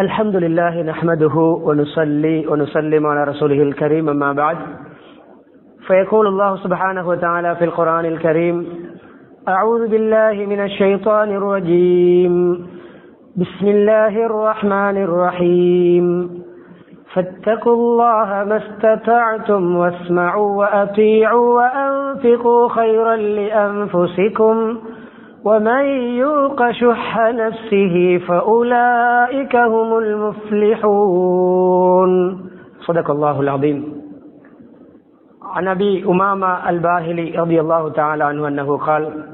الحمد لله نحمده ونصلي ونسلم على رسوله الكريم أما بعد. فيقول الله سبحانه وتعالى في القرآن الكريم أعوذ بالله من الشيطان الرجيم. بسم الله الرحمن الرحيم. فاتقوا الله ما استطعتم واسمعوا وأطيعوا وأنفقوا خيرا لأنفسكم. ومن يوق شح نفسه فأولئك هم المفلحون. صدق الله العظيم. عن أبي أمامة الباهلي رضي الله تعالى عنه أنه قال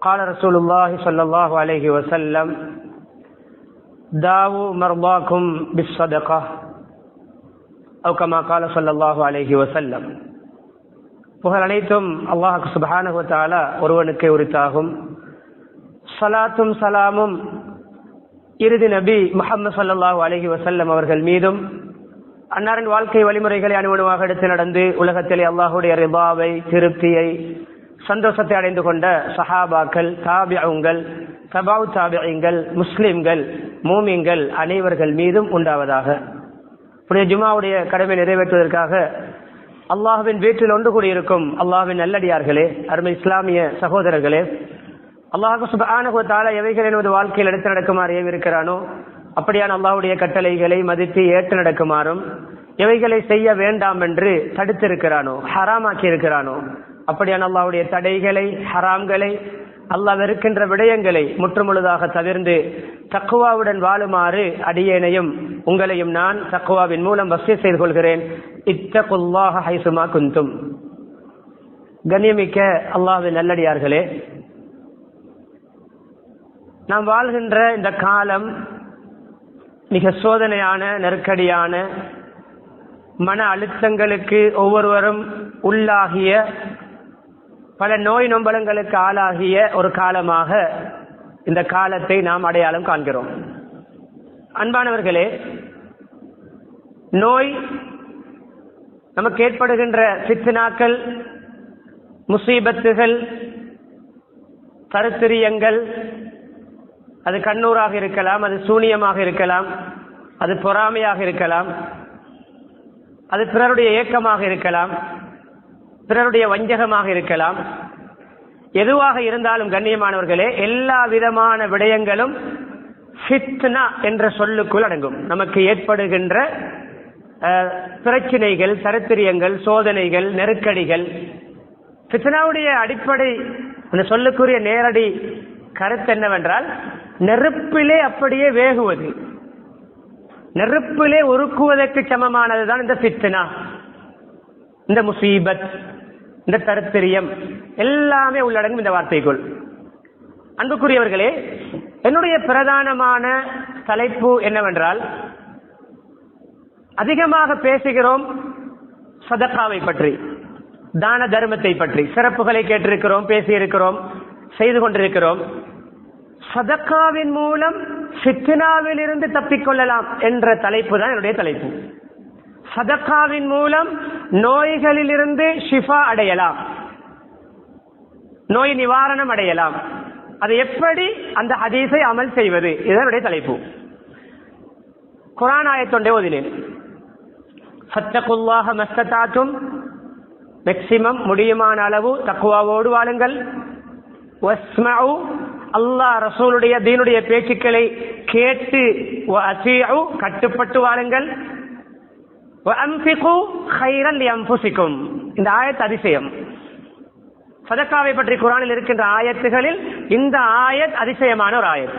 قال رسول الله صلى الله عليه وسلم داووا مرضاكم بالصدقة. أو كما قال صلى الله عليه وسلم. புகழ் அனைத்தும் அல்லாஹு சுபஹானஹு தாலா ஒருவனுக்கே உரித்தாகும். சலாத்தும் சலாமும் இறுதி நபி முகமது சல்லாஹூ அலஹி வசல்லம் அவர்கள் மீதும் அன்னாரின் வாழ்க்கை வழிமுறைகளை அனுமணமாக எடுத்து நடந்து உலகத்திலே அல்லாஹுடைய ரிபாவை திருப்தியை சந்தோஷத்தை அடைந்து கொண்ட சஹாபாக்கள் தாபியங்கள் சபாவு தாபியங்கள் முஸ்லிம்கள் மூமிங்கள் அனைவர்கள் மீதும் உண்டாவதாக. புனித ஜுமாவுடைய கடமை நிறைவேற்றுவதற்காக அல்லாஹுவின் வீட்டில் ஒன்று கூடியிருக்கும் அல்லாஹுவின் நல்லடியார்களே அருமை இஸ்லாமிய சகோதரர்களே அல்லாஹு சுபானுகத்தால எவைகள் எனது வாழ்க்கையில் எடுத்து நடக்குமாறு ஏவிருக்கிறானோ அப்படியான அல்லாஹுடைய கட்டளைகளை மதித்து ஏற்று நடக்குமாறும் எவைகளை செய்ய வேண்டாம் என்று தடுத்திருக்கிறானோ ஹராமாக்கி இருக்கிறானோ அப்படியான அல்லாஹுடைய தடைகளை ஹராம்களை அல்லாஹ் வெறுக்கின்ற விடயங்களை முற்றுமுழுதாக தவிர்ந்து தக்குவாவுடன் வாழுமாறு அடியேனையும் உங்களையும் நான் தக்குவாவின் மூலம் வசதி செய்து கொள்கிறேன். இத்தகுல்லாஹ ஹைசுமா குந்தும் கண்ணியமிக்க அல்லாஹின் நல்லடியார்களே நாம் வாழ்கின்ற இந்த காலம் மிக சோதனையான நெருக்கடியான மன அழுத்தங்களுக்கு ஒவ்வொருவரும் உள்ளாகிய பல நோய் நொம்பலங்களுக்கு ஆளாகிய ஒரு காலமாக இந்த காலத்தை நாம் அடையாளம் காண்கிறோம். அன்பானவர்களே நோய் நமக்கு ஏற்படுகின்ற சித்தினாக்கள் முசீபத்துகள் கருத்திரியங்கள் அது கண்ணூராக இருக்கலாம் அது சூனியமாக இருக்கலாம் அது பொறாமையாக இருக்கலாம் அது பிறருடைய ஏக்கமாக இருக்கலாம் பிறருடைய வஞ்சகமாக இருக்கலாம். எதுவாக இருந்தாலும் கண்ணியமானவர்களே எல்லா விதமான விடயங்களும் ஃபித்னா என்ற சொல்லுக்குள் அடங்கும். நமக்கு ஏற்படுகின்ற பிரச்சனைகள் சரித்திரியங்கள் சோதனைகள் நெருக்கடிகள். ஃபித்னாவுடைய அடிப்படை அந்த சொல்லுக்குரிய நேரடி கருத்து என்னவென்றால் நெருப்பிலே அப்படியே வேகுவது. நெருப்பிலே உருக்குவதற்கு சமமானதுதான் இந்த பித்னா. இந்த முசீபத் இந்த தருத்திரியம் எல்லாமே உள்ளடங்கும் இந்த வார்த்தைக்குள். அன்புக்குரியவர்களே என்னுடைய பிரதானமான தலைப்பு என்னவென்றால் அதிகமாக பேசுகிறோம் சதக்காவை பற்றி தான தர்மத்தை பற்றி. சிறப்புகளை கேட்டிருக்கிறோம் பேசியிருக்கிறோம் செய்து கொண்டிருக்கிறோம். சதக்காவின் மூலம் சித்தினாவில் இருந்து தப்பிக்கொள்ளலாம் என்ற தலைப்பு தான் என்னுடைய தலைப்பு. சதக்காவின் மூலம் நோய்களிலிருந்து ஷிஃபா அடையலாம். நோய் நிவாரணம் அடையலாம். அது எப்படி அந்த ஹதீஸை அமல் செய்வது? இதனுடைய தலைப்பு. குரான் ஆயத்தொண்டே ஓதினேன். சத்தகுல்லாக மஸ்தத்தாற்றும் மேக்சிமம் முடியுமான அளவு தக்குவாவோடு வாழுங்கள். அல்லாஹ் ரசூலுடைய தீனுடைய பேச்சுக்களை கேட்டு கட்டுப்பட்டு வாழுங்கள். இந்த ஆயத்து அதிசயம். சதக்காவை பற்றி குரானில் இருக்கின்ற ஆயத்துகளில் இந்த ஆயத் அதிசயமான ஒரு ஆயத்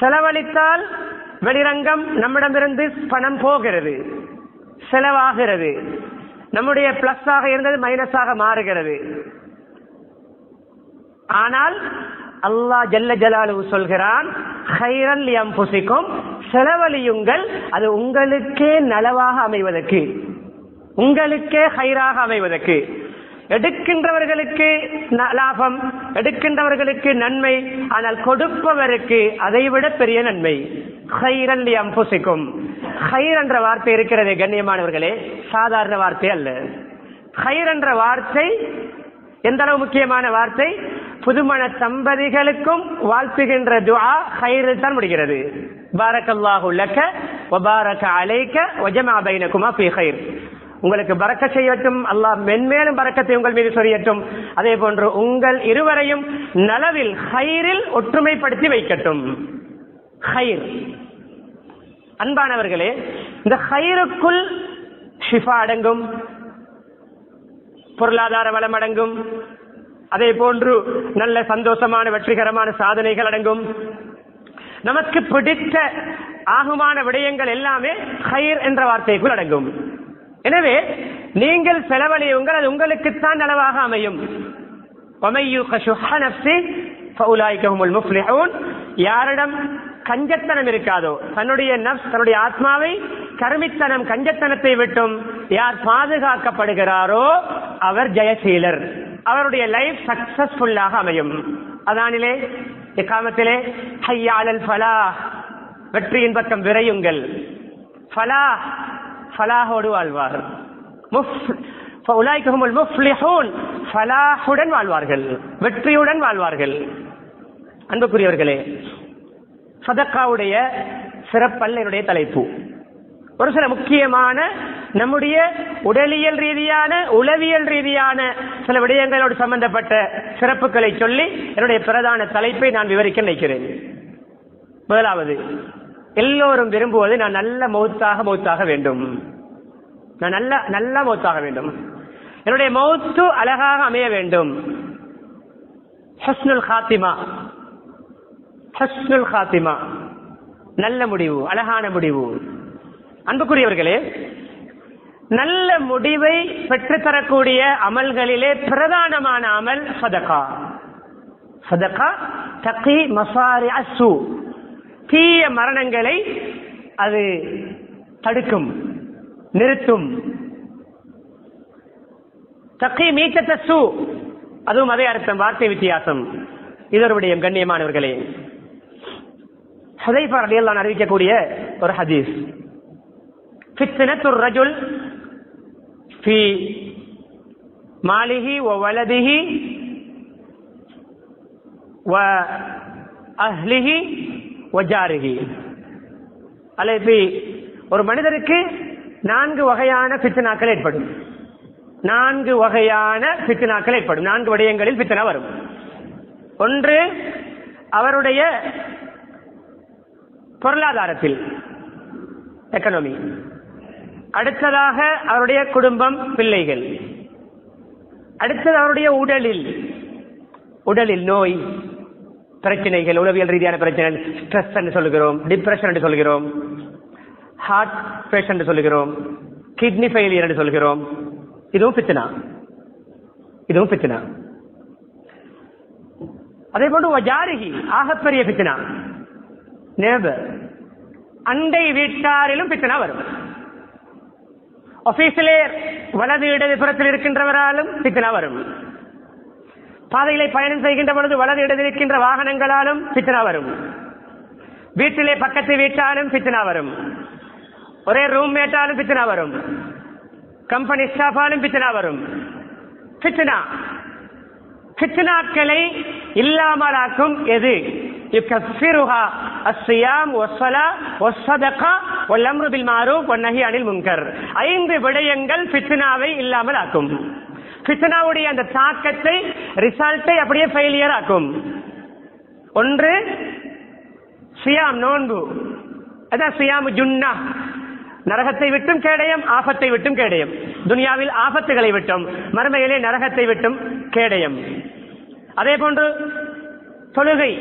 செலவழித்தால் வெளிரங்கம் நம்மிடமிருந்து பணம் போகிறது செலவாகிறது. நம்முடைய பிளஸ் ஆக இருந்தது மைனஸாக மாறுகிறது. ஆனால் அல்லாஹ் ஜல்ல ஜலாலு சொல்கிறான் புசிக்கும் செலவழியுங்கள் அது உங்களுக்கே நலவாக அமைவதற்கு. உங்களுக்கே ஹைராக அமைவதற்கு. எடுக்கின்றவர்களுக்கு லாபம் எடுக்கின்றவர்களுக்கு நன்மை ஆனால் கொடுப்பவருக்கு அதைவிட பெரிய நன்மை. அம்புசிக்கும் ஹைர் என்ற வார்த்தை இருக்கிறது கண்ணியமானவர்களே. சாதாரண வார்த்தை அல்ல. ஹைர் என்ற வார்த்தை எந்த அளவு முக்கியமான வார்த்தை? புதுமண தம்பதிகளுக்கும் வாழ்த்துகின்ற துஆ ஹைரில் தான் முடிகிறது. பாரக்கல்லாஹு லக்க வபாரக அலைக்க வஜமா பைனகுமா ஃபீ ஹைர் உங்களுக்கு பறக்க செய்யட்டும் அல்லாஹ் மென்மேலும் பறக்கத்தை உங்கள் மீது சொரியட்டும். அதே போன்று உங்கள் இருவரையும் நலவில் ஹைரில் ஒற்றுமைப்படுத்தி வைக்கட்டும். ஹயிர் அன்பானவர்களே இந்த ஹயிருக்குள் ஷிஃபா அடங்கும் பொருளாதார வளம் அடங்கும் அதே போன்று நல்ல சந்தோஷமான வெற்றிகரமான சாதனைகள் அடங்கும். நமக்கு பிடித்த ஆகுமான விடயங்கள் எல்லாமே ஹயிர் என்ற வார்த்தைக்குள் அடங்கும். எனவே நீங்கள் செலவழியுங்கள் அது உங்களுக்குத்தான் அளவாக அமையும். யாரிடம் கஞ்சத்தனம் இருக்காதோ? தன்னுடைய நப்ஸ் தன்னுடைய ஆத்மாவை கருமித்தனம் கஞ்சத்தனத்தை விட்டும் யார் பாதுகாக்கப்படுகிறாரோ அவர் ஜெயசீலர். அவருடைய லைஃப் சக்சஸ்ஃபுல்லாக அமையும். அதானிலே எக்காமத்திலே ஹையாளல் ஃபலா வெற்றியின் பக்கம் விரையுங்கள். ஃபலா ஃபலாஹோடு வாழ்வார் வாழ்வார்கள் வெற்றியுடன் வாழ்வார்கள் அன்புக்குரியவர்களே சதக்காவுடைய சிறப்பல்ல என்னுடைய தலைப்பு. ஒரு சில முக்கியமான நம்முடைய உடலியல் ரீதியான உளவியல் ரீதியான சில விடயங்களோடு சம்பந்தப்பட்ட சிறப்புகளை சொல்லி என்னுடைய பிரதான தலைப்பை நான் விவரிக்க நினைக்கிறேன். முதலாவது எல்லோரும் விரும்புவது நான் நல்ல மௌத்தாக மௌத்தாக வேண்டும். நான் நல்ல நல்ல மௌத்தாக வேண்டும். என்னுடைய மௌத்து அழகாக அமைய வேண்டும். ஹஸ்னுல் காத்திமா ஹஸ்னுல் காத்திமா நல்ல முடிவு அழகான முடிவு. அன்புக்குரியவர்களே நல்ல முடிவை பெற்றுத்தரக்கூடிய அமல்களிலே பிரதானமான அமல் சதகா. சதகா தக்கி மசாரி அசு தீய மரணங்களை அது தடுக்கும் நிறுத்தும். தக்கி மீச்சத்த சு அதுவும் அதே அர்த்தம் வார்த்தை வித்தியாசம். இதனுடைய கண்ணியமானவர்களே. ஹதைஃபா ரலியல்லாஹு அறிவிக்கக்கூடிய ஒரு ஹதீஸ். ஃபித்னத்துர் ரஜுல் ஃபி மாலிஹி வ வலதிஹி வ அஹ்லிஹி ஒ ஜாரிஹி. அல்லது ஒரு மனிதருக்கு நான்கு வகையான பித்தனாக்கள் ஏற்படும். நான்கு வகையான பித்தனாக்கள் ஏற்படும். நான்கு விடயங்களில் பித்தனா வரும். ஒன்று அவருடைய பொருளாதாரத்தில் எக்கனாமி அடுத்ததாக அவருடைய குடும்பம் பிள்ளைகள். அடுத்தது அவருடைய உடலில் உடலில் நோய் பிரச்சனைகள் உளவியல் ரீதியான பிரச்சனை ஸ்ட்ரெஸ் என்று சொல்கிறோம் டிப்ரெஷன் என்று சொல்கிறோம் ஹார்ட் பேஷன் சொல்கிறோம் கிட்னி ஃபெயிலியர் என்று சொல்கிறோம் இதுவும் பித்தனா இதுவும் பித்தனா அதே போன்று வஜாரிகி ஆகப்பெரிய பித்தனா நேபர் அண்டை வீட்டாரிலும் பிச்சனா வரும். ஆபீஸிலே வலது இடது புறத்தில் இருக்கின்றவராலும் பிச்சனா வரும். பாதைகளை பயணம் செய்கின்ற பொழுது வலது இடது இருக்கின்ற வாகனங்களாலும் பிச்சனா வரும். வீட்டிலே பக்கத்து வீட்டாலும் பிச்சனா வரும். ஒரே ரூம் மேட்டாலும் பித்தனா வரும். கம்பெனி ஸ்டாஃபாலும் பிச்சனா வரும். பித்தனா பிச்சனாக்களை இல்லாமலாக்கும் எது? يكفرها الصيام والصلاة والصدقة والأمر بالمعروف والنهي عن المنكر ஐந்து விடயங்கள் பித்னாவை இல்லாமல் ஆக்கும் பித்னாவுடைய அந்த தாக்கத்தை ரிசல்ட்டை அப்படியே ஃபெயிலியர் ஆக்கும் ஒன்று சியாம் நோன்பு அதான் சியாமு ஜுன்னா நரகத்தை விட்டும் கேடயம் ஆபத்தை விட்டும் கேடயம் துனியாவில் ஆபத்துகளை விட்டும் மறுமையிலே நரகத்தை விட்டும் கேடயம் அதே போன்று தொழுகை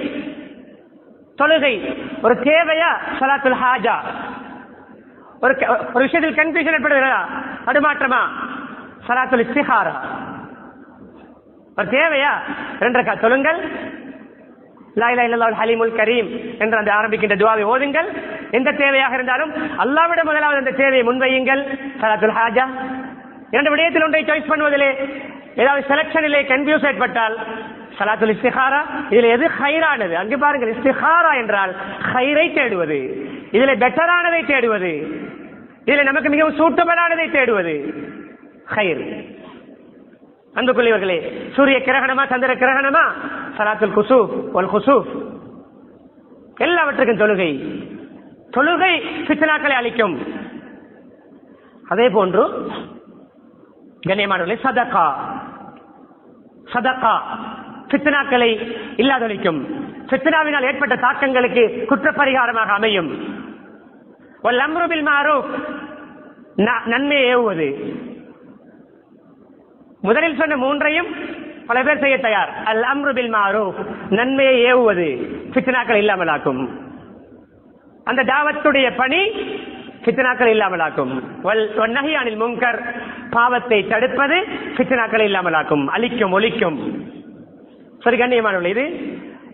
தொழுகை. ஒரு தேவையா? சலாத்துல் ஹாஜா. ஒரு ஒரு விஷயத்தில் கன்ஃபியூஷன் ஏற்படுகிறதா? தடுமாற்றமா? சலாத்துல் இஸ்திஹாரா ஒரு தேவையா? ரெண்டரை ரக்கா சொல்லுங்கள் லாயிலா இலாஹ ஹலீமுல் கரீம் என்று அந்த ஆரம்பிக்கின்ற துவாவை ஓதுங்கள். எந்த தேவையாக இருந்தாலும் அல்லாவிட முதலாவது அந்த தேவையை முன்வையுங்கள். சலாத்துல் ஹாஜா. இரண்டு விடயத்தில் ஒன்றை சாய்ஸ் பண்ணுவதிலே ஏதாவது செலக்ஷனிலே கன்ஃபியூஸ் ஏற்பட்டால் சலாத்துல் இஸ்திஹாரா இதுல எது ஹைரானது அங்கு பாருங்கள் இஸ்திஹாரா என்றால் ஹைரை தேடுவது. இதுல பெட்டரானதை தேடுவது. இதுல நமக்கு மிகவும் சூட்டபலானதை தேடுவது. ஹைர் அன்புக்குரியவர்களே சூரிய கிரகணமா சந்திர கிரகணமா? சலாத்துல் குசூப் ஒல் குசூப் எல்லாவற்றுக்கும் தொழுகை. தொழுகை சித்தனாக்களை அளிக்கும். அதே போன்று கண்ணியமானவர்களே சதகா சதகா பித்தனாக்களை இல்லாதொழிக்கும். பித்தனாவினால் ஏற்பட்ட தாக்கங்களுக்கு குற்றப்பரிகாரமாக அமையும். வல் லம்ருபில் ந- ஏவுவது. முதலில் சொன்ன மூன்றையும் பல பேர் செய்ய தயார். அல் அம்ருபில் பில் நன்மையை ஏவுவது பித்தனாக்கள் இல்லாமலாக்கும். அந்த தாவத்துடைய பணி பித்தனாக்கள் இல்லாமலாக்கும். நகையானில் முங்கர் பாவத்தை தடுப்பது பித்தனாக்கள் இல்லாமலாக்கும். அழிக்கும் ஒழிக்கும். சரி கண்ணியமானவர்கள் இது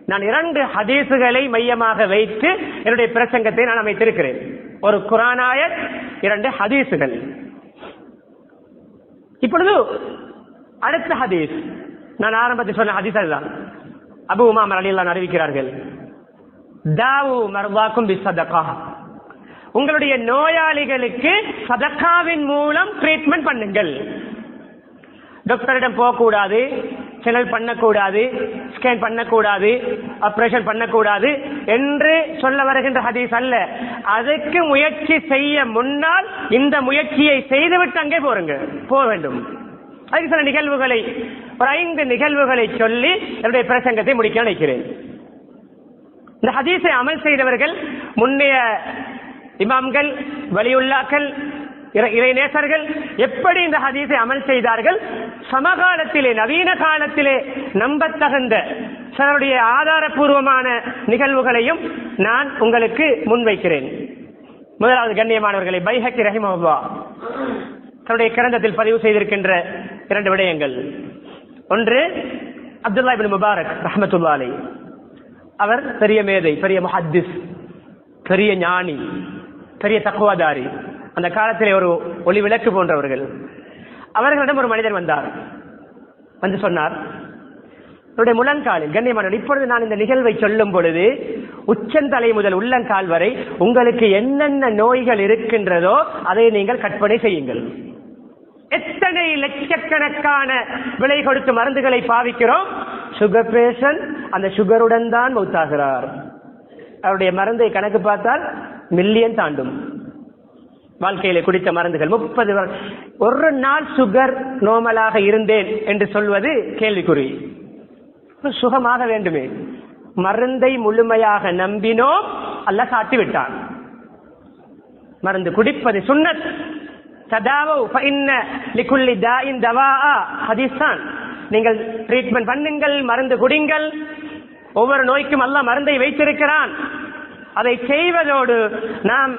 நான் இரண்டு ஹதீசுகளை மையமாக வைத்து என்னுடைய பிரசங்கத்தை நான் அமைத்திருக்கிறேன். ஒரு குரானாயத் இரண்டு ஹதீசுகள். இப்பொழுது அடுத்த ஹதீஸ். நான் ஆரம்பத்தில் சொன்ன ஹதீஸ் அதுதான். அபு உமா மரலியெல்லாம் அறிவிக்கிறார்கள். தாவு மர்வாக்கும் பிசதகா உங்களுடைய நோயாளிகளுக்கு சதக்காவின் மூலம் ட்ரீட்மெண்ட் பண்ணுங்கள். டாக்டரிடம் போகக்கூடாது. செனல் பண்ணக்கூடாது ஸ்கேன் பண்ணக்கூடாது ஆப்ரேஷன் பண்ணக்கூடாது என்று சொல்ல வருகின்ற ஹதீஸ் அல்ல. அதுக்கு முயற்சி செய்ய முன்னால் இந்த முயற்சியை செய்துவிட்டு அங்கே போருங்க. போக வேண்டும். அதுக்கு சில நிகழ்வுகளை ஒரு ஐந்து நிகழ்வுகளை சொல்லி என்னுடைய பிரசங்கத்தை முடிக்க நினைக்கிறேன். இந்த ஹதீஸை அமல் செய்தவர்கள் முன்னைய இமாம்கள் வலியுல்லாக்கள் இறை- இறைநேசர்கள் எப்படி இந்த ஹதீஸை அமல் செய்தார்கள்? சமகாலத்திலே நவீன காலத்திலே நம்பத்தகுந்த சிலருடைய ஆதாரபூர்வமான நிகழ்வுகளையும் நான் உங்களுக்கு முன்வைக்கிறேன். முதலாவது கண்ணியமானவர்களை பைஹக்கி ரஹிமஹுல்லா. தன்னுடைய கிரந்தத்தில் பதிவு செய்திருக்கின்ற இரண்டு விடயங்கள். ஒன்று அப்துல்லா பின் முபாரக் ரஹமத்துல்லா அவர் பெரிய மேதை பெரிய முஹத்திஸ் பெரிய ஞானி பெரிய தக்குவாதாரி. அந்த காலத்திலே ஒரு ஒளி விளக்கு போன்றவர்கள். அவர்களிடம் ஒரு மனிதர் வந்தார். வந்து சொன்னார் என்னுடைய முழங்காலில் கண்ணியமான இப்பொழுது நான் இந்த நிகழ்வை சொல்லும் பொழுது உச்சந்தலை முதல் உள்ளங்கால் வரை உங்களுக்கு என்னென்ன நோய்கள் இருக்கின்றதோ அதை நீங்கள் கற்பனை செய்யுங்கள். எத்தனை லட்சக்கணக்கான விலை கொடுத்து மருந்துகளை பாவிக்கிறோம் சுகர் பேஷண்ட் அந்த சுகருடன் தான் மௌத்தாகிறார். அவருடைய மருந்தை கணக்கு பார்த்தால் மில்லியன் தாண்டும். வாழ்க்கையில குடித்த மருந்துகள். முப்பது ஒரு நாள் சுகர் நோமலாக இருந்தேன் என்று சொல்வது கேள்விக்குறி. சுகமாக வேண்டுமே. மருந்தை முழுமையாக நம்பினோம். அல்ல காட்டி விட்டான். மருந்து குடிப்பது சுண்ணத். நீங்கள் ட்ரீட்மெண்ட் பண்ணுங்கள் மருந்து குடிங்கள். ஒவ்வொரு நோய்க்கும் அல்ல மருந்தை வைத்திருக்கிறான். அதை செய்வதோடு நாம்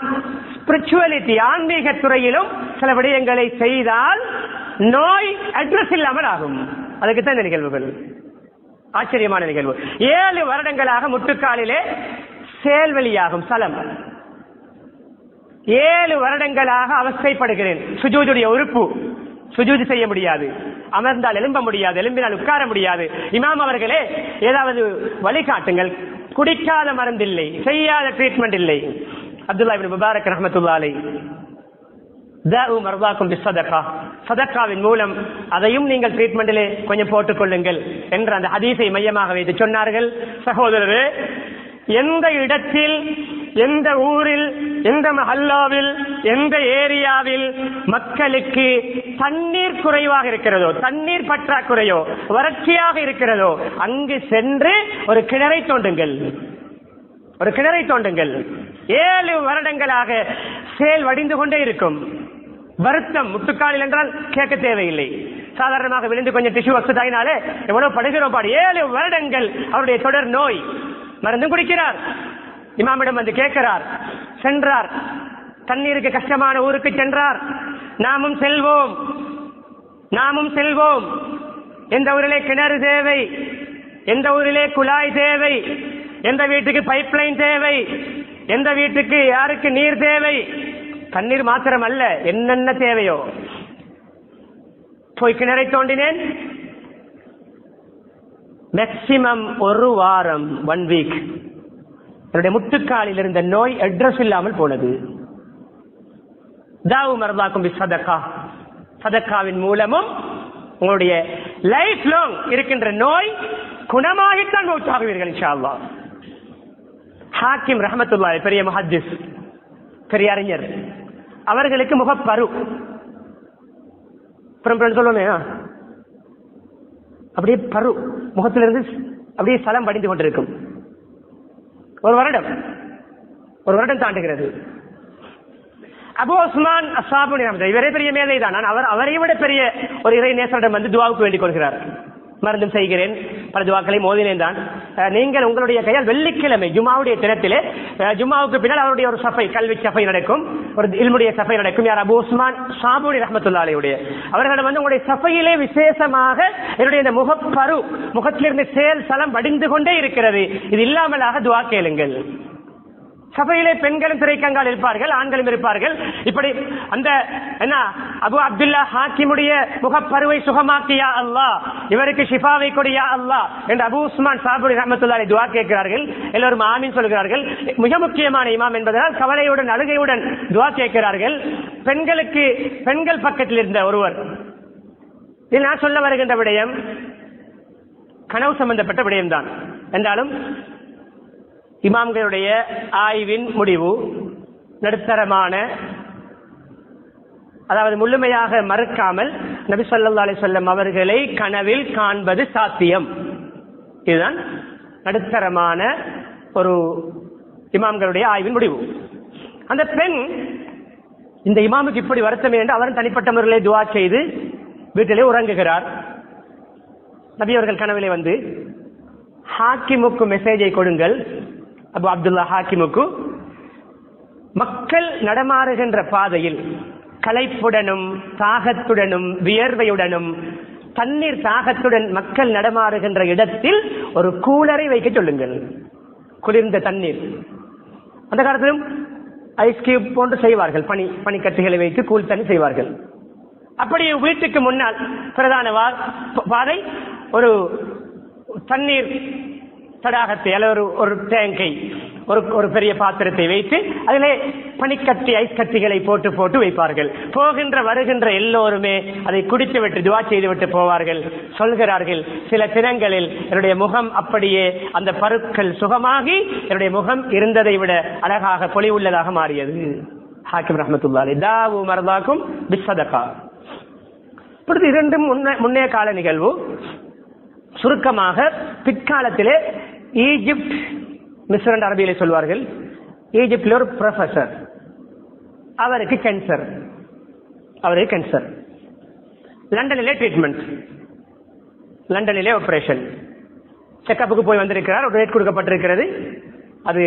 ஸ்பிரிச்சுவலிட்டி ஆன்மீக துறையிலும் சில விடயங்களை செய்தால் நோய் அட்ரஸ் இல்லாமல் ஆகும். அதுக்கு தான் இந்த நிகழ்வுகள். ஆச்சரியமான நிகழ்வு. ஏழு வருடங்களாக முட்டுக்காலிலே செயல்வெளியாகும் சலம். ஏழு வருடங்களாக அவஸ்தைப்படுகிறேன். சுஜூதுடைய உறுப்பு. சுஜூது செய்ய முடியாது. அமர்ந்தால் எழும்ப முடியாது. எழும்பினால் உட்கார முடியாது. இமாம் அவர்களே ஏதாவது வழிகாட்டுங்கள். குடிக்காத மருந்தில்லை செய்யாத ட்ரீட்மெண்ட் இல்லை. அப்துல்லா இப்னு முபாரக் ரஹமத்துல்லா அலை சதக்காவின் மூலம் அதையும் நீங்கள் ட்ரீட்மெண்டிலே கொஞ்சம் போட்டுக் கொள்ளுங்கள் என்ற அந்த ஹதீஸை மையமாக வைத்து சொன்னார்கள். சகோதரர் எந்த இடத்தில் எந்த ஊரில் எந்த மஹல்லாவில் எந்த ஏரியாவில் மக்களுக்கு தண்ணீர் குறைவாக இருக்கிறதோ தண்ணீர் பற்றாக்குறையோ வறட்சியாக இருக்கிறதோ அங்கு சென்று ஒரு கிணறை தோண்டுங்கள். ஒரு கிணறை தோண்டுங்கள். ஏழு வருடங்களாக சேல் வடிந்து கொண்டே இருக்கும். வருத்தம் முட்டுக்காலில் என்றால் கேட்க தேவையில்லை. சாதாரணமாக விழுந்து கொஞ்சம் டிஷ்யூ வசதாயினாலே எவ்வளவு படுகிறோம் பாடு ஏழு வருடங்கள் அவருடைய தொடர் நோய். மருந்தும் குடிக்கிறார். இமாமிடம் வந்து கேட்கிறார். சென்றார். தண்ணீருக்கு கஷ்டமான ஊருக்கு சென்றார். நாமும் செல்வோம். நாமும் செல்வோம். எந்த ஊரிலே கிணறு தேவை? எந்த ஊரிலே குழாய் தேவை? எந்த வீட்டுக்கு பைப் லைன் தேவை? எந்த வீட்டுக்கு யாருக்கு நீர் தேவை? தண்ணீர் மாத்திரம் அல்ல என்னென்ன தேவையோ. போய் கிணறை தோண்டினேன். மேக்சிமம் ஒரு வாரம் ஒன் வீக் என்னுடைய முட்டுக்காலில் இருந்த நோய் அட்ரஸ் இல்லாமல் போனது. தாவு மரபாக்கும் சதக்கா. சதக்காவின் மூலமும் உங்களுடைய லைஃப் லாங் இருக்கின்ற நோய் குணமாகித்தான் மௌத்தாகுவீர்கள் இன்ஷா ஹாக்கிம் ரஹமத்துல்லாஹி பெரிய மஹாஜிஸ் பெரிய அறிஞர். அவர்களுக்கு முகப்பரு. அப்புறம் அப்படியே பரு. முகத்திலிருந்து அப்படியே சலம் படிந்து கொண்டிருக்கும். ஒரு வருடம். ஒரு வருடம் தாண்டுகிறது. அபு உஸ்மான் அசாபுனி இவரே பெரிய மேதை தான். அவர் அவரை விட பெரிய ஒரு இறை நேசரிடம் வந்து துவாவுக்கு வேண்டிக் கொள்கிறார். மருந்தும் செய்கிறேன். பல துவாக்களை மோதினேன் தான். நீங்கள் உங்களுடைய கையால் வெள்ளிக்கிழமை ஜுமாவுடைய தினத்திலே ஜுமாவுக்கு பின்னால் அவருடைய ஒரு சஃபை கல்வி சஃபை நடக்கும். ஒரு இல்முடைய சஃபை நடக்கும். யார்? அபு உஸ்மான் சாபுடி ரஹமத்துல்லாலையுடைய அவர்களிடம் வந்து உங்களுடைய சஃபையிலே விசேஷமாக என்னுடைய இந்த முகப்பரு முகத்திலிருந்து சேல் சலம் வடிந்து கொண்டே இருக்கிறது. இது இல்லாமலாக துவா கேளுங்கள். சபையிலே பெண்களும் திரைக்கங்கால் இருப்பார்கள் ஆண்களும் இருப்பார்கள். இப்படி அந்த என்ன அபு அப்துல்லா ஹாக்கிமுடைய முகப்பருவை சுகமாக்கியா அல்லா இவருக்கு ஷிஃபாவை கொடியா அல்லா என்று அபு உஸ்மான் சாபுடி ரஹமத்துல்லாஹி துவா கேட்கிறார்கள். எல்லோரும் ஆமின் சொல்கிறார்கள். மிக முக்கியமான இமாம் என்பதனால் கவலையுடன் அழுகையுடன் துவா கேட்கிறார்கள். பெண்களுக்கு பெண்கள் பக்கத்தில் இருந்த ஒருவர் இதில் நான் சொல்ல வருகின்ற விடயம் கனவு சம்பந்தப்பட்ட விடயம்தான். என்றாலும் இமாம்களுடைய ஆய்வின் முடிவு நடுத்தரமான அதாவது முழுமையாக மறுக்காமல் நபி சொல்லா அலி சொல்லம் அவர்களை கனவில் காண்பது சாத்தியம். இதுதான் நடுத்தரமான ஒரு இமாம்களுடைய ஆய்வின் முடிவு. அந்த பெண் இந்த இமாமுக்கு இப்படி வருத்தம் என்று அவரும் தனிப்பட்ட முறையிலே துவா செய்து வீட்டிலே உறங்குகிறார். நபி அவர்கள் கனவிலே வந்து ஹாக்கிமுக்கு மெசேஜை கொடுங்கள். அபு அப்துல்லா ஹாக்கிமுக்கு மக்கள் நடமாறுகின்ற பாதையில் களைப்புடனும் தாகத்துடனும் வியர்வையுடனும் தண்ணீர் தாகத்துடன் மக்கள் நடமாறுகின்ற இடத்தில் ஒரு கூலரை வைக்க சொல்லுங்கள். குளிர்ந்த தண்ணீர். அந்த காலத்திலும் ஐஸ் கியூப் போன்று செய்வார்கள். பனி பனிக்கட்டுகளை வைத்து கூல் தண்ணி செய்வார்கள். அப்படி வீட்டுக்கு முன்னால் பிரதான வா- பாதை ஒரு தண்ணீர் தடாகத்தை அல்லது ஒரு ஒரு டேங்கை ஒரு ஒரு பெரிய பாத்திரத்தை வைத்து அதிலே பனிக்கட்டி ஐஸ் கட்டிகளை போட்டு போட்டு வைப்பார்கள். போகின்ற வருகின்ற எல்லோருமே அதை குடித்து விட்டு துவா செய்து விட்டு போவார்கள். சொல்கிறார்கள் சில தினங்களில் என்னுடைய முகம் அப்படியே அந்த பருக்கள் சுகமாகி என்னுடைய முகம் இருந்ததை விட அழகாக பொலிவுள்ளதாக மாறியது. ஹாக்கிம் ரஹமத்துல்லாலி தாவு மரதாக்கும் பிஸ்ஸதகா. இப்பொழுது இரண்டும் முன்னே கால நிகழ்வு. சுருக்கமாக பிற்காலத்திலே ஈஜிப்ட் மிஸ்ரண்ட் அரபியிலே சொல்வார்கள். ஈஜிப்டில் ஒரு ப்ரொஃபசர் அவருக்கு கேன்சர் அவருக்கு கேன்சர் லண்டனிலே ட்ரீட்மெண்ட் லண்டனிலே ஆப்ரேஷன் செக்கப்புக்கு போய் வந்திருக்கிறார். ஒரு ரேட் கொடுக்கப்பட்டிருக்கிறது. அது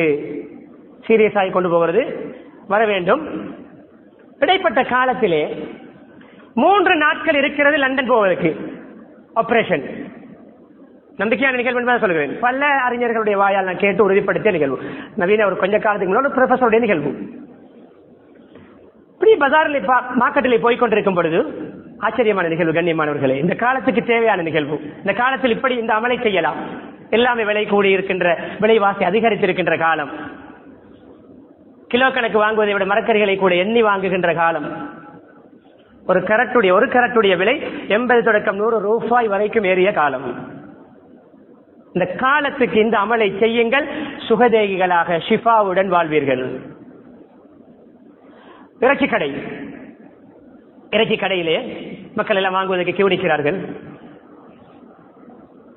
சீரியஸ் ஆகி கொண்டு போகிறது. வர வேண்டும். இடைப்பட்ட காலத்திலே மூன்று நாட்கள் இருக்கிறது லண்டன் போவதற்கு. ஆப்ரேஷன் நம்பிக்கையான நிகழ்வு என்பதை சொல்கிறேன். பல அறிஞர்களுடைய வாயால் நான் கேட்டு உறுதிப்படுத்திய நிகழ்வு. நவீன ஒரு கொஞ்ச காலத்துக்கு முன்னாடி ஒரு ப்ரொஃபஸருடைய நிகழ்வு. இப்படி பஜாரில் மார்க்கெட்டில் போய் கொண்டிருக்கும் பொழுது ஆச்சரியமான நிகழ்வு கண்ணியமானவர்களே. இந்த காலத்துக்கு தேவையான நிகழ்வு. இந்த காலத்தில் இப்படி இந்த அமலை செய்யலாம். எல்லாமே விலை கூடி இருக்கின்ற விலைவாசி அதிகரித்திருக்கின்ற காலம். கிலோ கணக்கு வாங்குவதை விட மரக்கறிகளை கூட எண்ணி வாங்குகின்ற காலம். ஒரு கரட்டுடைய ஒரு கரட்டுடைய விலை எண்பது தொடக்கம் நூறு ரூபாய் வரைக்கும் ஏறிய காலம். இந்த காலத்துக்கு இந்த அமலை செய்யுங்கள். சுகதேகிகளாக ஷிஃபாவுடன் வாழ்வீர்கள். இறைச்சி கடை. இறைச்சி கடையிலே மக்கள் எல்லாம் வாங்குவதற்கு கியூ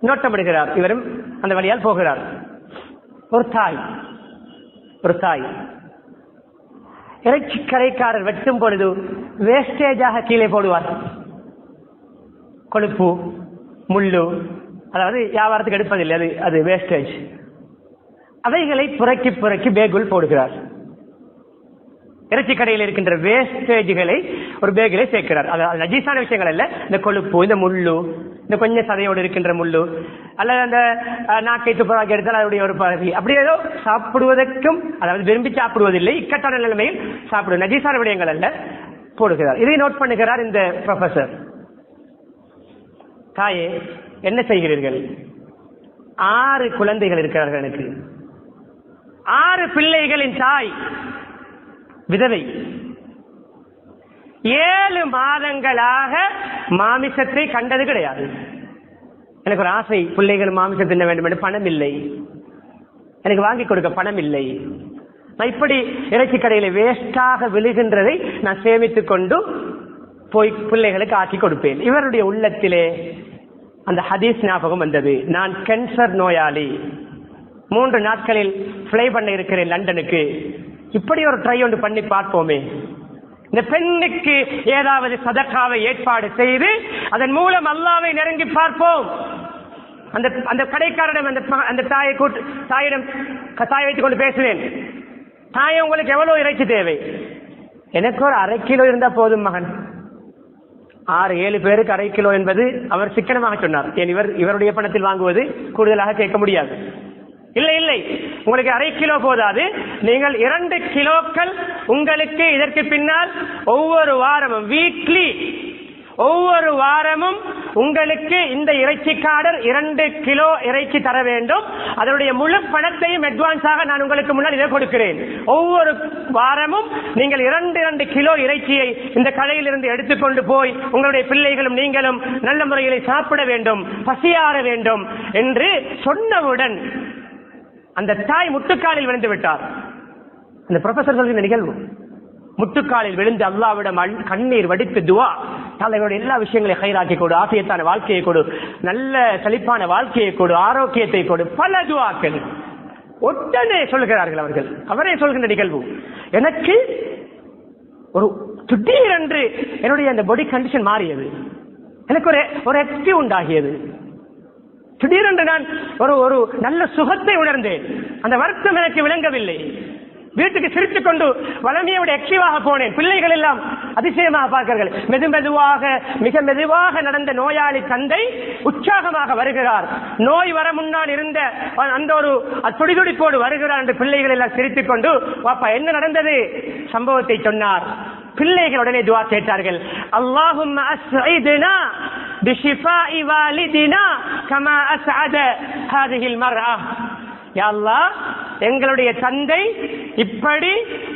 நோட்டமிடுகிறார் இவரும் அந்த வழியால் போகிறார். ஒரு தாய். ஒரு தாய். இறைச்சி கடைக்காரர் வெட்டும் பொழுது வேஸ்டேஜாக கீழே போடுவார். கொழுப்பு முள்ளு அதாவது வியாபாரத்துக்கு எடுப்பதில்லை அது அது வேஸ்டேஜ் அவைகளை புறக்கி புறக்கி பேகுள் போடுகிறார். இறைச்சி கடையில் இருக்கின்ற வேஸ்டேஜ்களை ஒரு பேகிலே சேர்க்கிறார். அது நஜீசான நஜீஸான விஷயங்கள் அல்ல. இந்த கொழுப்பு இந்த முள்ளு இந்த கொஞ்சம் சதையோடு இருக்கின்ற முள்ளு அல்லது அந்த நாக்கை துப்புராக்கி எடுத்தால் அதனுடைய ஒரு பகுதி. அப்படி ஏதோ சாப்பிடுவதற்கும் அதாவது விரும்பி சாப்பிடுவதில்லை இக்கட்டான நிலைமையில் சாப்பிடுவது நஜீசான விடயங்கள் அல்ல போடுகிறார். இதை நோட் பண்ணுகிறார் இந்த ப்ரொஃபசர் தாயே என்ன செய்கிறீர்கள்? ஆறு குழந்தைகள் இருக்கிறார்கள் எனக்கு. ஆறு பிள்ளைகளின் தாய் விதவை. ஏழு மாதங்களாக மாமிசத்தை கண்டது கிடையாது. எனக்கு ஒரு ஆசை பிள்ளைகள் மாமிசம் தின்ன வேண்டும் என்று பணம் இல்லை. எனக்கு வாங்கி கொடுக்க பணம் இல்லை. நான் இப்படி இறைச்சி கடையில வேஸ்டாக விழுகின்றதை நான் சேமித்துக் கொண்டு போய் பிள்ளைகளுக்கு ஆக்கி கொடுப்பேன். இவருடைய உள்ளத்திலே அந்த ஹதீஸ் ஞாபகம் வந்தது. நான் கேன்சர் நோயாளி. மூன்று நாட்களில் ஃப்ளை பண்ண இருக்கிறேன் லண்டனுக்கு. இப்படி ஒரு ட்ரை ஒன்று பண்ணி பார்ப்போமே. இந்த பெண்ணுக்கு ஏதாவது சதக்காவை ஏற்பாடு செய்து அதன் மூலம் அல்லாவை நெருங்கி பார்ப்போம். அந்த அந்த கடைக்காரரிடம் அந்த அந்த தாயை கூட்டு தாயிடம் தாயை வைத்துக் கொண்டு பேசுவேன். தாயை உங்களுக்கு எவ்வளவு இறைச்சி தேவை? எனக்கு ஒரு அரை கிலோ இருந்தா போதும் மகன். ஆறு ஏழு பேருக்கு அரை கிலோ என்பது அவர் சிக்கனமாக சொன்னார். ஏன் இவர் இவருடைய பணத்தில் வாங்குவது கூடுதலாக கேட்க முடியாது. இல்லை இல்லை. உங்களுக்கு அரை கிலோ போதாது. நீங்கள் இரண்டு கிலோக்கள் உங்களுக்கு இதற்கு பின்னால் ஒவ்வொரு வாரமும் வீக்லி ஒவ்வொரு வாரமும் உங்களுக்கு இந்த இறைச்சிக்காரர் இரண்டு கிலோ இறைச்சி தர வேண்டும். அதனுடைய முழு பணத்தையும் அட்வான்ஸாக நான் உங்களுக்கு முன்னால் இதை கொடுக்கிறேன். ஒவ்வொரு வாரமும் நீங்கள் இரண்டு இரண்டு கிலோ இறைச்சியை இந்த கடையிலிருந்து எடுத்துக்கொண்டு போய் உங்களுடைய பிள்ளைகளும் நீங்களும் நல்ல முறையில் சாப்பிட வேண்டும் பசியாற வேண்டும் என்று சொன்னவுடன் அந்த தாய் முட்டுக்காலில் விழுந்து விட்டார். அந்த ப்ரொஃபசர் சொல்கிற நிகழ்வு. முட்டுக்காலில் விழுந்து அல்லாவிடம் கண்ணீர் வடித்து துவா. தலைவருடைய எல்லா விஷயங்களையும் கைராக்கி கொடு ஆசியத்தான வாழ்க்கையை கொடு நல்ல செழிப்பான வாழ்க்கையை கொடு ஆரோக்கியத்தை கொடு. பல துவாக்கள். உடனே சொல்கிறார்கள் அவர்கள். அவரே சொல்கின்ற நிகழ்வு. எனக்கு ஒரு திடீரென்று என்னுடைய அந்த பாடி கண்டிஷன் மாறியது. எனக்கு ஒரு ஒரு எக்ஸ்டி உண்டாகியது. திடீரென்று நான் ஒரு ஒரு நல்ல சுகத்தை உணர்ந்தேன். அந்த வருத்தம் எனக்கு விளங்கவில்லை. வீட்டுக்கு சிரித்துக் கொண்டு வளமையோட எக்ஸிவாக போனேன் பிள்ளைகள் எல்லாம் அதிசயமாக பார்க்கிறார்கள் மெது மெதுவாக மிக மெதுவாக நடந்த நோயாளி தந்தை உற்சாகமாக வருகிறார் நோய் வர முன்னால் இருந்த அந்த ஒரு துடிதுடிப்போடு வருகிறார் என்று பிள்ளைகள் எல்லாம் சிரித்துக் கொண்டு வாப்பா என்ன நடந்தது சம்பவத்தை சொன்னார் பிள்ளைகள் உடனே துவா கேட்டார்கள் அல்லாஹும் அஸ்இதுனா بشفاء والدنا كما أسعد هذه المرأة யா அல்லாஹ், எங்களுடைய தந்தை இப்படி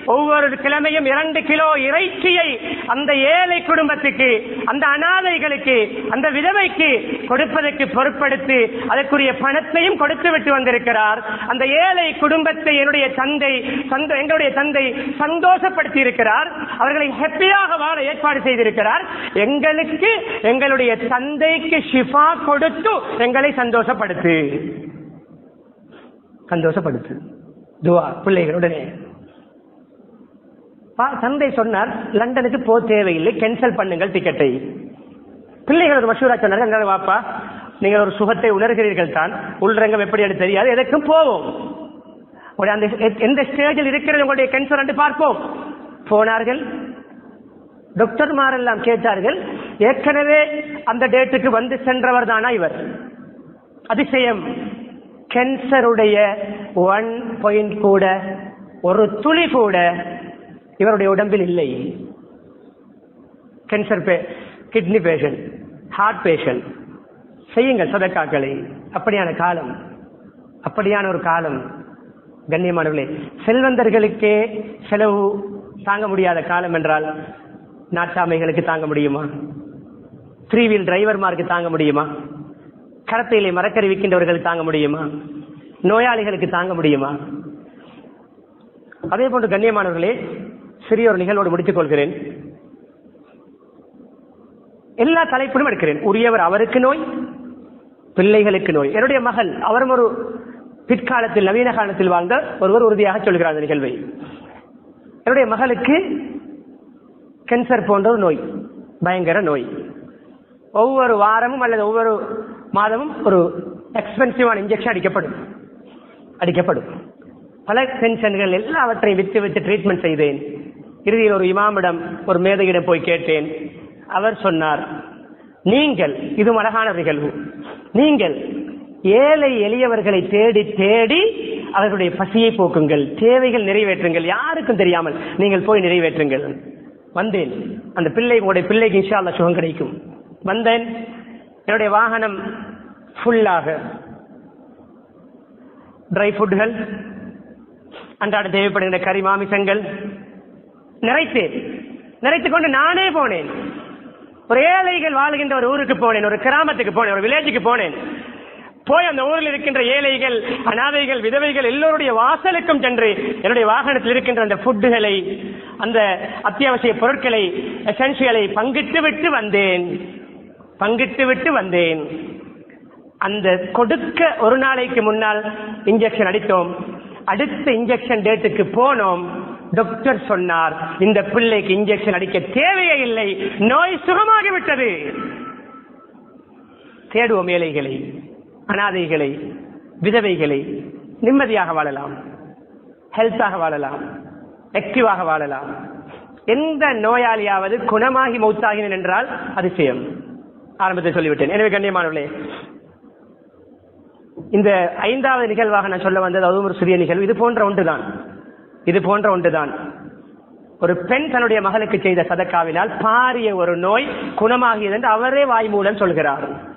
ஒவ்வொரு கிழமையும் இரண்டு கிலோ இறைச்சியை அந்த ஏழை குடும்பத்துக்கு அந்த அனாதைகளுக்கு அந்த விதவைக்கு கொடுப்பதற்கு பொருட்படுத்தி அதற்குரிய பணத்தையும் கொடுத்து விட்டு வந்திருக்கிறார். அந்த ஏழை குடும்பத்தை என்னுடைய தந்தை சந்தோ- எங்களுடைய தந்தை சந்தோஷப்படுத்தி இருக்கிறார் அவர்களை ஹெப்பியாக வாழ ஏற்பாடு செய்திருக்கிறார். எங்களுக்கு எங்களுடைய தந்தைக்கு ஷிஃபா கொடுத்து எங்களை சந்தோஷப்படுத்து. சந்தோஷப்படுத்து. துவா பிள்ளைகளுடனே பா- தந்தை சொன்னார் லண்டனுக்கு போ தேவையில்லை கேன்சல் பண்ணுங்கள் டிக்கெட்டை பிள்ளைகள் ஒரு மஷூரா சொன்னார்கள் வாப்பா நீங்கள் ஒரு சுகத்தை உணர்கிறீர்கள் தான். உள்ரங்கம் எப்படி என்று தெரியாது எதற்கும் போவோம். ஒரு அந்த எந்த ஸ்டேஜில் இருக்கிறது உங்களுடைய கேன்சர் என்று பார்ப்போம். போனார்கள். டாக்டர்மாரெல்லாம் கேட்டார்கள் ஏற்கனவே அந்த டேட்டுக்கு வந்து சென்றவர் தானா இவர்? அதிசயம். கேன்சருடைய ஒன் பாயிண்ட் கூட ஒரு துளி கூட இவருடைய உடம்பில் இல்லை. Cancer kidney patient heart patient செய்யுங்கள் சதக்காக்களை. அப்படியான காலம். அப்படியான ஒரு காலம். கண்ணியமானவர்களே செல்வந்தர்களுக்கே செலவு தாங்க முடியாத காலம் என்றால் நாட்டாமைகளுக்கு தாங்க முடியுமா? த்ரீ வீல் டிரைவர்மாருக்கு தாங்க முடியுமா? கடத்தையிலே மரக்கறி விற்கின்றவர்களுக்கு தாங்க முடியுமா? நோயாளிகளுக்கு தாங்க முடியுமா? அதே போன்று கண்ணியமானவர்களே சிறிய ஒரு நிகழ்வோடு முடித்துக் கொள்கிறேன். எல்லா தலைப்பிலும் எடுக்கிறேன். உரியவர் அவருக்கு நோய் பிள்ளைகளுக்கு நோய். என்னுடைய மகள் அவரும் ஒரு பிற்காலத்தில் நவீன காலத்தில் வாழ்ந்த ஒருவர் உறுதியாக சொல்கிறார் அந்த நிகழ்வை. என்னுடைய மகளுக்கு கேன்சர் போன்ற ஒரு நோய் பயங்கர நோய். ஒவ்வொரு வாரமும் அல்லது ஒவ்வொரு மாதமும் ஒரு எக்ஸ்பென்சிவான இன்ஜெக்ஷன் அடிக்கப்படும். அடிக்கப்படும். பல பென்ஷன்கள் எல்லாவற்றையும் வித்து வித்து ட்ரீட்மெண்ட் செய்தேன். இறுதியில் ஒரு இமாமிடம் ஒரு மேதையிடம் போய் கேட்டேன். அவர் சொன்னார் நீங்கள் இது அழகான நிகழ்வு நீங்கள் ஏழை எளியவர்களை தேடி தேடி அவர்களுடைய பசியை போக்குங்கள் தேவைகள் நிறைவேற்றுங்கள் யாருக்கும் தெரியாமல் நீங்கள் போய் நிறைவேற்றுங்கள். வந்தேன். அந்த பிள்ளை உங்களுடைய பிள்ளைக்கு இன்ஷா சுகம் கிடைக்கும். வந்தேன். என்னுடைய வாகனம் ஃபுல்லாக ட்ரை ஃபுட்டுகள் அன்றாட தேவைப்படுகின்ற கறி மாமிசங்கள் நிறைத்தேன் நிறைத்து கொண்டு நானே போனேன். ஒரு ஏழைகள் வாழ்கின்ற ஒரு ஊருக்கு போனேன் ஒரு கிராமத்துக்கு போனேன் ஒரு வில்லேஜுக்கு போனேன். போய் அந்த ஊரில் இருக்கின்ற ஏழைகள் அனாதைகள் விதவைகள் எல்லோருடைய வாசலுக்கும் சென்று என்னுடைய வாகனத்தில் இருக்கின்ற அந்த ஃபுட்டுகளை அந்த அத்தியாவசிய பொருட்களை எசென்சியலை பங்கிட்டு விட்டு வந்தேன். பங்கிட்டு விட்டு வந்தேன். அந்த கொடுக்க ஒரு நாளைக்கு முன்னால் இன்ஜெக்ஷன் அடித்தோம். அடுத்த இன்ஜெக்ஷன் டேட்டுக்கு போனோம். டாக்டர் சொன்னார் இந்த பிள்ளைக்கு இன்ஜெக்ஷன் அடிக்க தேவையே இல்லை. நோய் சுகமாகிவிட்டது. தேடுவோம் ஏழைகளை அனாதைகளை விதவைகளை. நிம்மதியாக வாழலாம். ஹெல்த்தாக வாழலாம். ஆக்டிவாக வாழலாம். எந்த நோயாளியாவது குணமாகி மௌத்தாகினேன் என்றால் அதிசயம். ஆரம்பத்தில் சொல்லிவிட்டேன். எனவே கண்ணியமானவர்களே இந்த ஐந்தாவது நிகழ்வாக நான் சொல்ல வந்தது அதுவும் ஒரு சிறிய நிகழ்வு. இது போன்ற ஒன்றுதான். இது போன்ற ஒன்றுதான். ஒரு பெண் தன்னுடைய மகளுக்கு செய்த சதக்காவினால் பாரிய ஒரு நோய் குணமாகியது என்று அவரே வாய் மூலம் சொல்கிறார்.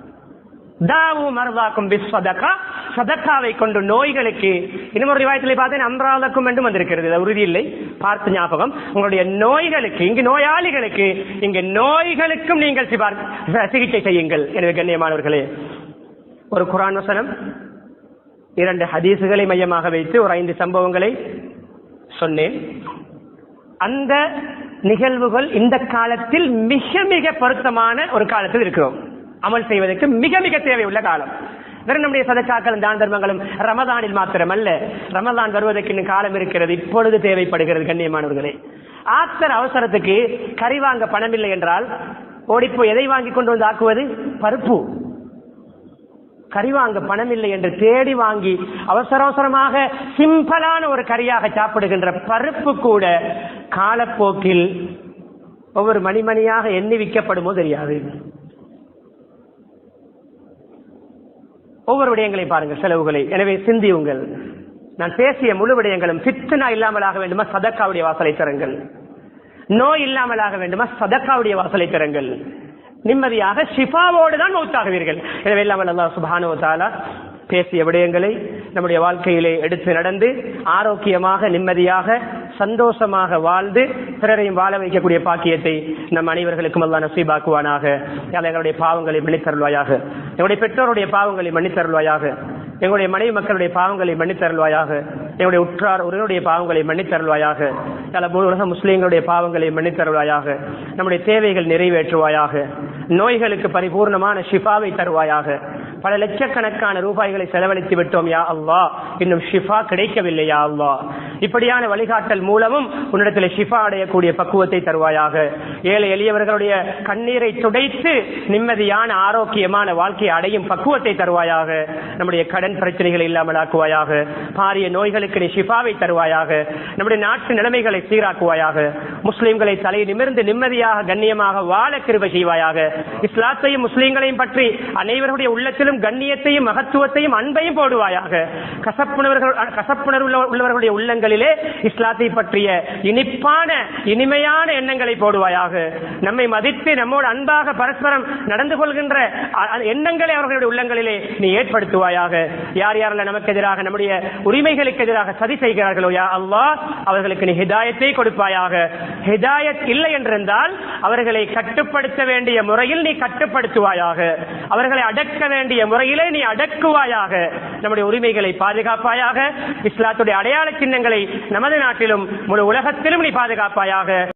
சதக்காவை கொண்டு நோய்களுக்கு இன்னும் ஒரு ரிவாயத்திலே பார்த்தேன் அம்ராதக்கும் என்றும் வந்திருக்கிறது உறுதி இல்லை பார்த்து ஞாபகம் உங்களுடைய நோய்களுக்கு இங்கு நோயாளிகளுக்கு இங்கு நோய்களுக்கும் நீங்கள் சிகிச்சை செய்யுங்கள் எனவே கண்ணியமானவர்களே ஒரு குரான் வசனம் இரண்டு ஹதீசுகளை மையமாக வைத்து ஒரு ஐந்து சம்பவங்களை சொன்னேன் அந்த நிகழ்வுகள் இந்த காலத்தில் மிக மிக பொருத்தமான ஒரு காலத்தில் இருக்கிறோம் அமல் செய்வதற்கு மிக மிக தேவையுள்ள காலம். வெறும் நம்முடைய சதக்காக்களும் தான தர்மங்களும் ரமதானில் மாத்திரமல்ல. ரமதான் வருவதற்கு இன்னும் காலம் இருக்கிறது. இப்பொழுது தேவைப்படுகிறது கண்ணியமானவர்களே. ஆத்தர் அவசரத்துக்கு கறி வாங்க பணம் இல்லை என்றால் ஓடிப்போ எதை வாங்கி கொண்டு வந்து ஆக்குவது? பருப்பு. கறி வாங்க பணம் இல்லை என்று தேடி வாங்கி அவசர அவசரமாக சிம்பிளான ஒரு கறியாக சாப்பிடுகின்ற பருப்பு கூட காலப்போக்கில் ஒவ்வொரு மணிமணியாக எண்ணி விற்கப்படுமோ தெரியாது. ஒவ்வொரு விடயங்களை பாருங்கள் செலவுகளை. எனவே சிந்தியுங்கள். நான் பேசிய முழு விடயங்களும் பித்தனா இல்லாமலாக வேண்டுமா? சதக்காவுடைய வாசலை தருங்கள் நோய் இல்லாமலாக வேண்டுமா? சதக்காவுடைய வாசலை தருங்கள் நிம்மதியாக ஷிஃபாவோடு தான் மௌத்தாகுவீர்கள். எனவே இல்லாமல் அல்லா சுபானோ தாலா பேசிய விடயங்களை நம்முடைய வாழ்க்கையிலே எடுத்து நடந்து ஆரோக்கியமாக நிம்மதியாக சந்தோஷமாக வாழ்ந்து பிறரையும் வாழ வைக்கக்கூடிய பாக்கியத்தை நம் அனைவர்களுக்கும் அல்லா நசீபாக்குவானாக. எங்களுடைய பாவங்களை மன்னித்தருள்வாயாக. எங்களுடைய பெற்றோருடைய பாவங்களை மன்னித்தருள்வாயாக. எங்களுடைய மனைவி மக்களுடைய பாவங்களை மன்னித்தருள்வாயாக. எங்களுடைய உற்றார் உறவுடைய பாவங்களை மன்னித்தருள்வாயாக. பல உலக முஸ்லீம்களுடைய பாவங்களை மன்னித்தருள்வாயாக. நம்முடைய தேவைகள் நிறைவேற்றுவாயாக. நோய்களுக்கு பரிபூர்ணமான ஷிஃபாவை தருவாயாக. பல லட்சக்கணக்கான ரூபாய்களை செலவழித்து விட்டோம் யா அல்லா இன்னும் ஷிஃபா கிடைக்கவில்லை யா அல்லா இப்படியான வழிகாட்டல் மூலமும் உன்னிடத்தில் ஷிஃபா அடையக்கூடிய பக்குவத்தை தருவாயாக. ஏழை எளியவர்களுடைய கண்ணீரை துடைத்து நிம்மதியான ஆரோக்கியமான வாழ்க்கையை அடையும் பக்குவத்தை தருவாயாக. நம்முடைய கடன் பிரச்சனைகளை இல்லாமல் ஆக்குவாயாக பாரிய நோய்களுக்கு நீ ஷிஃபாவை தருவாயாக. நம்முடைய நாட்டு நிலைமைகளை சீராக்குவாயாக. முஸ்லிம்களை தலை நிமிர்ந்து நிம்மதியாக கண்ணியமாக வாழ கிருப செய்வாயாக. இஸ்லாத்தையும் முஸ்லிம்களையும் பற்றி அனைவருடைய உள்ளத்தில் உள்ளத்திலும் கண்ணியத்தையும் மகத்துவத்தையும் அன்பையும் போடுவாயாக. கசப்புணர்வர்கள் கசப்புணர்வு உள்ளவர்களுடைய உள்ளங்களிலே இஸ்லாத்தை பற்றிய இனிப்பான இனிமையான எண்ணங்களை போடுவாயாக. நம்மை மதித்து நம்மோடு அன்பாக பரஸ்பரம் நடந்து கொள்கின்ற எண்ணங்களை அவர்களுடைய உள்ளங்களிலே நீ ஏற்படுத்துவாயாக. யார் யாரெல்லாம் நமக்கு எதிராக நம்முடைய உரிமைகளுக்கு எதிராக சதி செய்கிறார்களோ யா அல்லாஹ் அவர்களுக்கு நீ ஹிதாயத்தை கொடுப்பாயாக. ஹிதாயத் இல்லை என்றிருந்தால் அவர்களை கட்டுப்படுத்த வேண்டிய முறையில் நீ கட்டுப்படுத்துவாயாக. அவர்களை அடக்க வேண்டிய முறையிலே நீ அடக்குவாயாக. நம்முடைய உரிமைகளை பாதுகாப்பாயாக. இஸ்லாத்துடைய அடையாள சின்னங்களை நமது நாட்டிலும் முழு உலகத்திலும் நீ பாதுகாப்பாயாக.